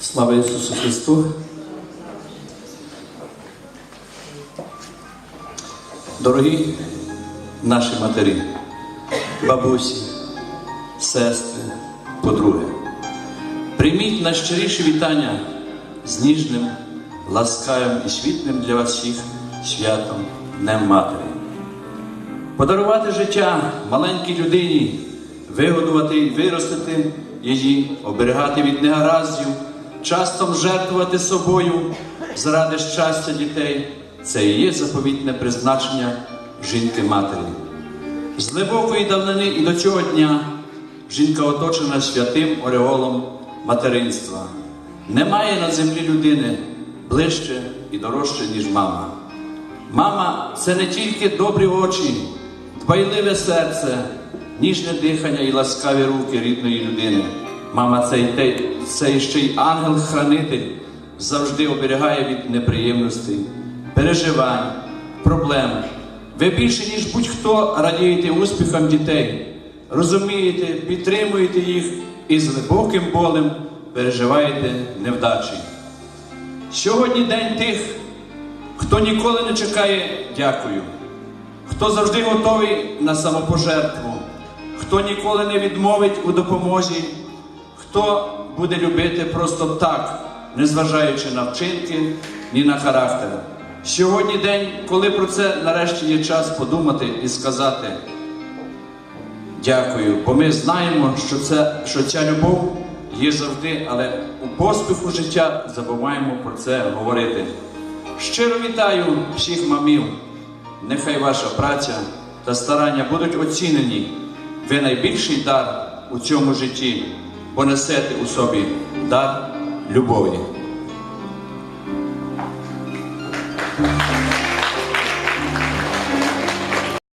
Слава Ісусу Христу! Дорогі наші матері, бабусі, сестри, подруги, прийміть найщиріше вітання з ніжним, ласкавим і світлим для вас всіх святом Днем Матері. Подарувати життя маленькій людині, вигодувати і виростити її, оберігати від негараздів, часто жертвувати собою заради щастя дітей це і є заповітне призначення жінки-матері. З глибокої давнини і до цього дня жінка оточена святим ореолом материнства. Немає на землі людини ближче і дорожче, ніж мама. Мама це не тільки добрі очі, дбайливе серце, ніжне дихання і ласкаві руки рідної людини. Мама це, це ще й ангел-хранитель, завжди оберігає від неприємностей, переживань, проблем. Ви більше, ніж будь-хто радієте успіхам дітей, розумієте, підтримуєте їх і з глибоким болем переживаєте невдачі. Сьогодні день тих, хто ніколи не чекає дякую, хто завжди готовий на самопожертву, хто ніколи не відмовить у допомозі, хто буде любити просто так, незважаючи на вчинки ні на характер. Сьогодні день, коли про це нарешті є час подумати і сказати дякую, бо ми знаємо, що, це, що ця любов є завжди, але у поспіху життя забуваємо про це говорити. Щиро вітаю всіх мамів. Нехай ваша праця та старання будуть оцінені. Ви найбільший дар у цьому житті, бо несете у собі дар любові.